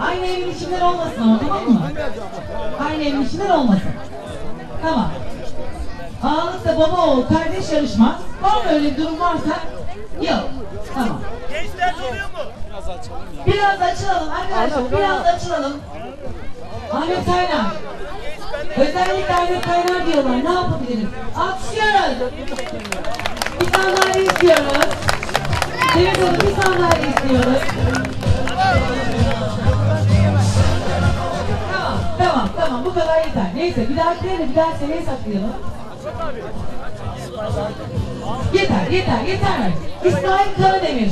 Aynı evin içinden olmasın ama tamam mı? Aynı evin içinden olmasın. Tamam. Ağalıkta baba oğul kardeş yarışmaz. Var mı öyle bir durum varsa? Yok. Tamam. Gençler oluyor mu? Biraz açılalım arkadaşlar. Biraz açılalım. Ahmet Kaynar. Özellikle Ahmet Kaynar diyorlar. Ne yapabiliriz? Alkışlıyoruz. Bir sandalye istiyoruz. Evet hanım bir sandalye istiyoruz. Kadar yeter. Neyse, bir dahakilerine bir daha seneye saklayalım. Yeter, yeter, yeter. İsmail Karademir.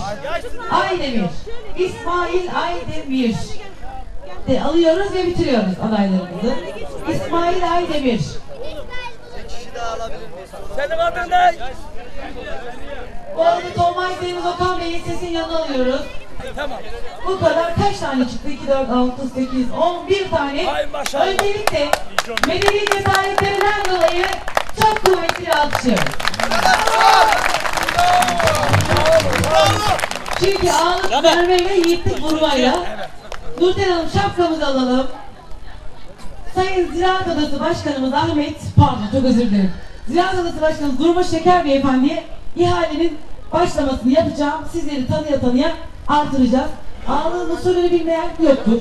Aydemir. İsmail Aydemir. De alıyoruz ve bitiriyoruz adaylarımızı. İsmail Aydemir. Senin adın ne? Oğlu Tolmay Deniz Okan Bey'in sesini yanına alıyoruz. Tamam. Bu kadar kaç tane çıktı? 2, 4, 6, 8, 11 tane. Ay maşallah. Öncelikle medeni cesaretlerinden dolayı çok kuvvetli bir alkışlıyoruz. Çünkü ağlık verme ve yiğitlik vurmayla. Nurten Hanım şapkamızı alalım. Sayın Ziraat Odası Başkanımız Ahmet, pardon çok özür dilerim. Ziraat Odası Başkanımız Durmuş Şeker Beyefendi'ye ihalenin başlamasını yapacağım. Sizleri tanıya tanıya artıracağız. Ağlığın usulünü bilmeyen yoktur.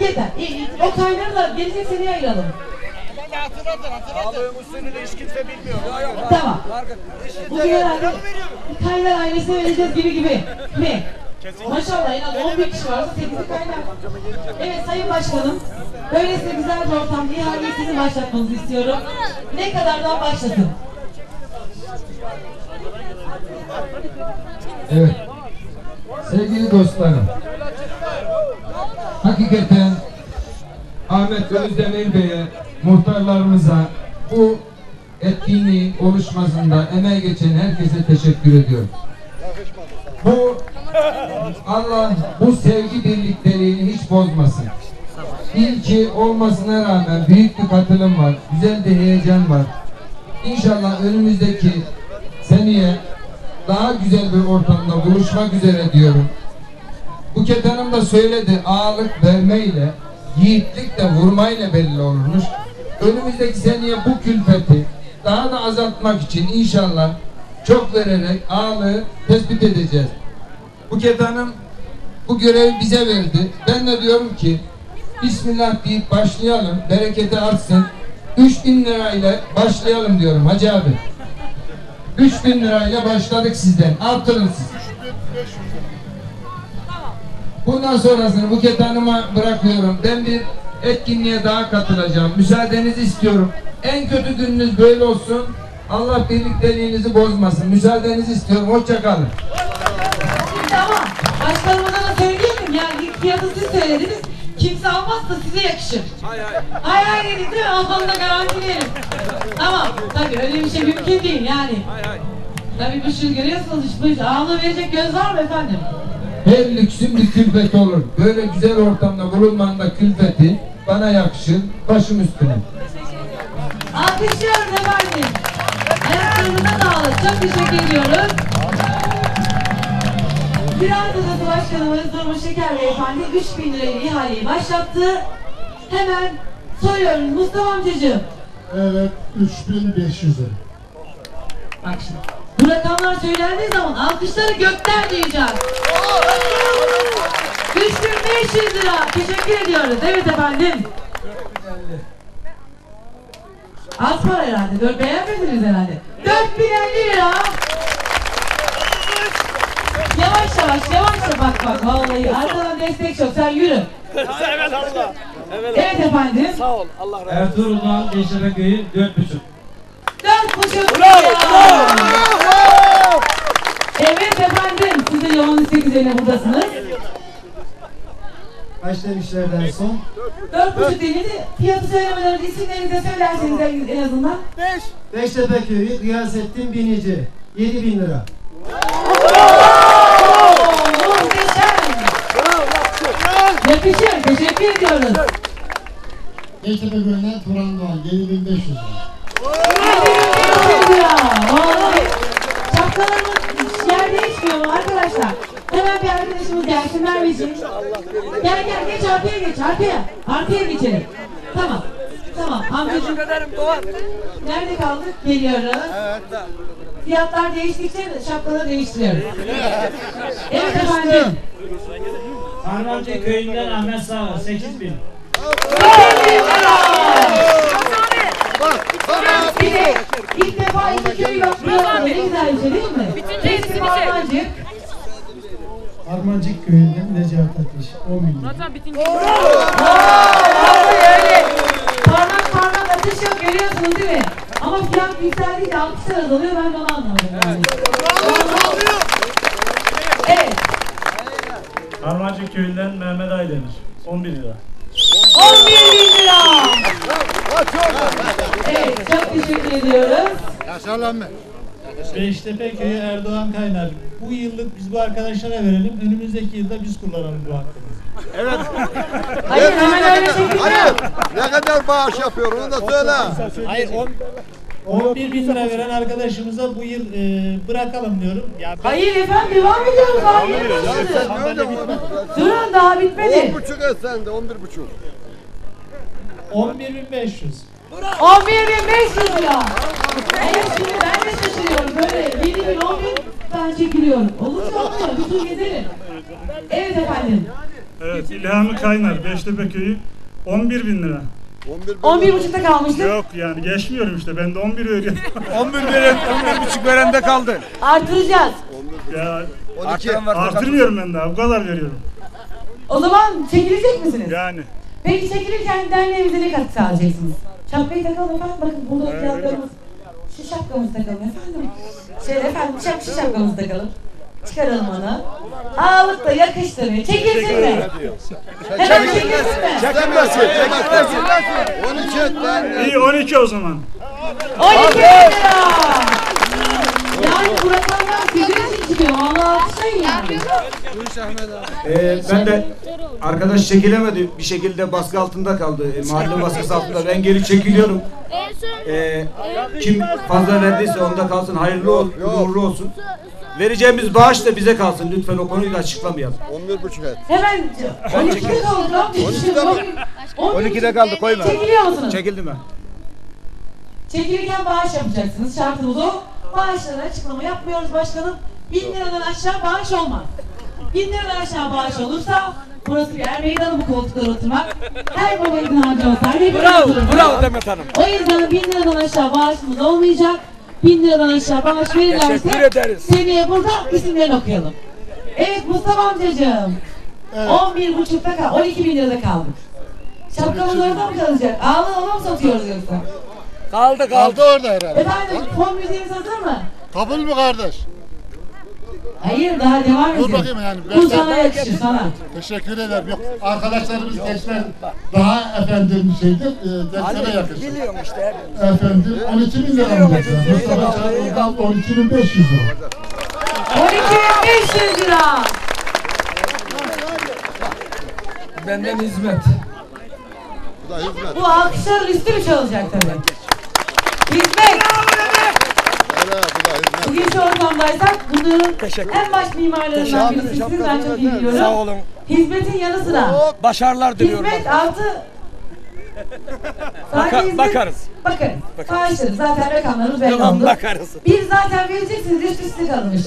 Yeter. İyi, O kaynarı da gelecek seneye ayıralım. Ağlığın usulünü hiç kimse bilmiyor. Tamam. Bugün herhalde kaynar ailesine vereceğiz gibi gibi. Mi? Maşallah en az 11 kişi varsa 8'i kaynar. Evet Sayın Başkanım, böylesine güzel bir ortamda ihaleyi sizin başlatmanızı istiyorum. Ne kadardan başlasın? Evet. Sevgili dostlarım. Hakikaten Ahmet Özdemir Bey'e, muhtarlarımıza bu etkinliğin oluşmasında emeği geçen herkese teşekkür ediyorum. Bu Allah bu sevgi birlikteliğini hiç bozmasın. İlki olmasına rağmen büyük bir katılım var. Güzel bir heyecan var. İnşallah önümüzdeki seneye daha güzel bir ortamda buluşmak üzere diyorum. Buket Hanım da söyledi ağalık vermeyle, yiğitlik de vurmayla belli olurmuş. Önümüzdeki seneye bu külfeti daha da azaltmak için inşallah çok vererek ağalığı tespit edeceğiz. Buket Hanım bu görevi bize verdi. Ben de diyorum ki Bismillah deyip başlayalım, bereketi artsın. 3000 lirayla başlayalım diyorum Hacı abi. 3000 lirayla başladık sizden. Artırın siz. Bundan sonrasını Buket Hanım'a bırakıyorum. Ben bir etkinliğe daha katılacağım. Müsaadenizi istiyorum. En kötü gününüz böyle olsun. Allah birlikteliğinizi bozmasın. Müsaadenizi istiyorum. Hoşça kalın. Tamam. Başkanımıza da söyleyelim yani ilk fiyatı siz söylediniz. Kimse almazsa size yakışır. Hay hay. Hay hay dedik değil mi? Da garantileyelim. Tamam. Tabii öyle bir şey mümkün değil yani. Hay hay. Tabii bu şu görüyorsunuz işte ağlı verecek göz var mı efendim? Her lüksün bir külfeti olur. Böyle güzel ortamda bulunmanın da külfeti bana yakışır. Başım üstüne. Alkışlıyoruz efendim. Ayaklarınıza sağlık. Çok teşekkür ediyoruz. Odası Başkanımız Durmuş Şeker Beyefendi 3000 lirayla ihaleyi başlattı. Hemen soruyorum Mustafa amcacığım. Evet 3500 lira. Bak şimdi. Bu rakamlar söylendiği zaman alkışları gökten duyacağız. 3500 lira. Teşekkür ediyoruz. Evet efendim. Az para herhalde. Dört beğenmediniz herhalde. 4050 lira. Yavaş yavaş yavaş yavaş bak bak vallahi arkadan destek çok sen yürü. evet Allah. Evet. Evet efendim. Sağ ol. Allah razı olsun. Ertuğrul'dan Beşere Köyü dört buçuk. Dört buçuk Bravo. Bravo. Evet efendim. Siz de yolun istek üzerine buradasınız. Kaç demişlerden son? Dört buçuk denildi. Fiyatı söylemeden önce de söylerseniz en- en azından. Beş. Beştepe Köyü Gıyasettin Binici 7000 lira. Yakışır. Teşekkür ediyoruz. Beştepe Köyü'nden Turan Doğan 7500 lira. 7500 lira. Vallahi. Şapkalarımız yer değişmiyor mu arkadaşlar? Hemen bir arkadaşımız gelsin Merveciğim. Gel gel geç arkaya geç arkaya. Arkaya geçelim. Tamam. Tamam amcacığım. Nerede kaldık? Geliyoruz. Fiyatlar değiştikçe de şapkaları değiştiriyoruz. Evet efendim. Harmancı köyünden Ahmet Sağ 8 bin. Bir de ilk defa iki köy yapıyor. Ne güzel bir şey değil mi? Bütün Harmancık. Armancık köyünden Necat Ateş 10 milyon. Parmak parmak atış yok görüyorsunuz değil mi? Ama fiyat yükseldiğinde alkışlar azalıyor ben de onu anlamadım. Evet. Harmancı köyünden Mehmet Aydemir 11 lira. 11 bin lira. Evet çok teşekkür ediyoruz. Beştepe Köyü Erdoğan Kaynar. Bu yıllık biz bu arkadaşlara verelim. Önümüzdeki yılda biz kullanalım bu hakkımızı. Hayır hemen öyle çekilmiyor. Ne kadar bağış yapıyor onu da söyle. Hayır 11 bin lira veren arkadaşımıza bu yıl e, bırakalım diyorum. Ya ben Hayır efendim devam ediyoruz. Daha yeni başladı. Durun daha bitmedi. On buçuk et sen de on bir buçuk. 11 bin 500. 11.500 lira. Evet şimdi ben de şaşırıyorum. Böyle 7 bin 10 bin ben çekiliyorum. Olursa olmuyor. Bütün gezelim. Evet efendim. Evet, İlhami Kaynar, Beştepe Köyü 11 bin lira. On bir 11 buçukta kalmıştık. Yok yani geçmiyorum işte, ben de 11 veriyorum. 11 veren, 11 buçuk veren de kaldı. Artıracağız. ya on iki. artırmıyorum ben daha, bu kadar veriyorum. O zaman çekilecek misiniz? Yani. Peki çekilirken derneğimize ne katkı sağlayacaksınız? Şapkayı takalım efendim. Bakın burada fiyatlarımız. Şu şapkamızı takalım efendim. Şöyle efendim şap, şu şapkamızı takalım. Çıkaralım onu. Ağlık da yakıştırıyor. Çekilsin mi? Hemen çekilsin mi? Çekilmesin. Çekilmesin. On iki et lan. İyi 12 o zaman. 12 bin lira. Yani bu rakamlar sizin için çıkıyor. Allah alkışlayın yani. Ee, ben de arkadaş çekilemedi. Bir şekilde baskı altında kaldı. Ee, mahalle baskısı altında. Ben geri çekiliyorum. Ee, kim fazla verdiyse onda kalsın. Hayırlı ol, uğurlu olsun. Vereceğimiz bağış da bize kalsın. Lütfen o konuyu da açıklamayalım. On bir buçuk et. Hemen 12'de kaldık. Ne yapacağız? 12'de mi? 12'de kaldı, koyma. Çekiliyor musunuz? Çekildim ben. Çekilirken bağış yapacaksınız. Şartımız o. Bağışlara açıklama yapmıyoruz başkanım. 1000 liradan aşağı bağış olmaz. 1000 liradan aşağı bağış olursa burası bir er meydanı bu koltuklara oturmak. Her baba izin harcı olsa Bravo, bravo Demet Hanım. O yüzden 1000 liradan aşağı bağışımız olmayacak. 1000 liradan aşağı bağış verirlerse seneye burada isimlerini okuyalım. Evet Mustafa amcacığım. 11 buçukta kal, 12 bin lirada kaldık. Şapkamız orada mı kalacak? Ağlı ona mı satıyoruz yoksa? Kaldı kaldı orada herhalde. Efendim fon müziğimiz hazır mı? Kabul mü kardeş? Hayır daha devam ediyor. Dur bakayım yani, ben Bu sana yakışır sana. Teşekkür ederim. Yok. Arkadaşlarımız gençler daha efendim şeyde e, derslere yakışır. Biliyorum işte. Efendim 12 bin lira mı? Mustafa Çağrı'dan 12 bin 500 lira. 12.500 lira. Benden hizmet. Bu da hizmet. Bu alkışların üstü mü çalacak tabii? Hizmet. Evet bu da hizmet. Bugün şu ortamdaysak bunun en baş mimarlarından birisiniz. Ben çok iyi biliyorum. Sağ olun. Hizmetin yanı sıra. Başarılar diliyorum. Hizmet artı Baka- hizmet- bakarız. Bakarız. Bağışlarız. Zaten rakamlarımız belli Tamam oldu. bakarız. Bir zaten vereceksiniz üst üste kalmış.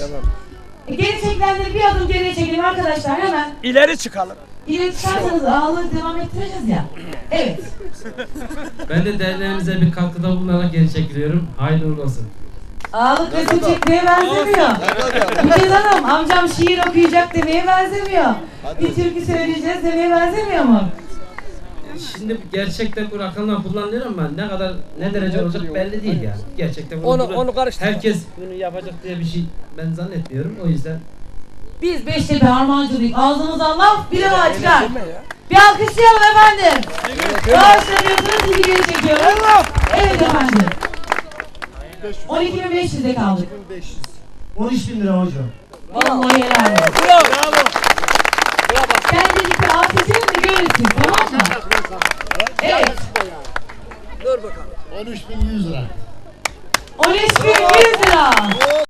E, Geri çekilenleri bir adım geriye çekelim arkadaşlar hemen. İleri çıkalım. İleri çıkarsanız ağlığı devam ettireceğiz ya. Evet. Ben de derneğimize bir katkıda bulunarak geri çekiliyorum. Hayırlı olsun. Ağlık resim çekmeye benzemiyor. Müjdat Hanım amcam şiir okuyacak demeye benzemiyor. Bir türkü söyleyeceğiz demeye benzemiyor mu? Şimdi gerçekten bu rakamlar kullanılıyor ama ne kadar ne derece olacak belli değil yani. Gerçekten bunu, Onu- onu karıştırma. Herkes bunu yapacak diye bir şey ben zannetmiyorum. O yüzden Biz Beştepe Harmancılık ağzımızdan laf bir daha çıkar. Bir alkışlayalım efendim. Bağışlanıyorsunuz sizi geri çekiyoruz. Evet efendim. 12.500'e kaldık. 13 bin lira hocam. Vallahi helal olsun. Bravo. Kendinizi alkışlayın da görürsün tamam mı? Evet. 13 bin 100 lira. 13.100 lira.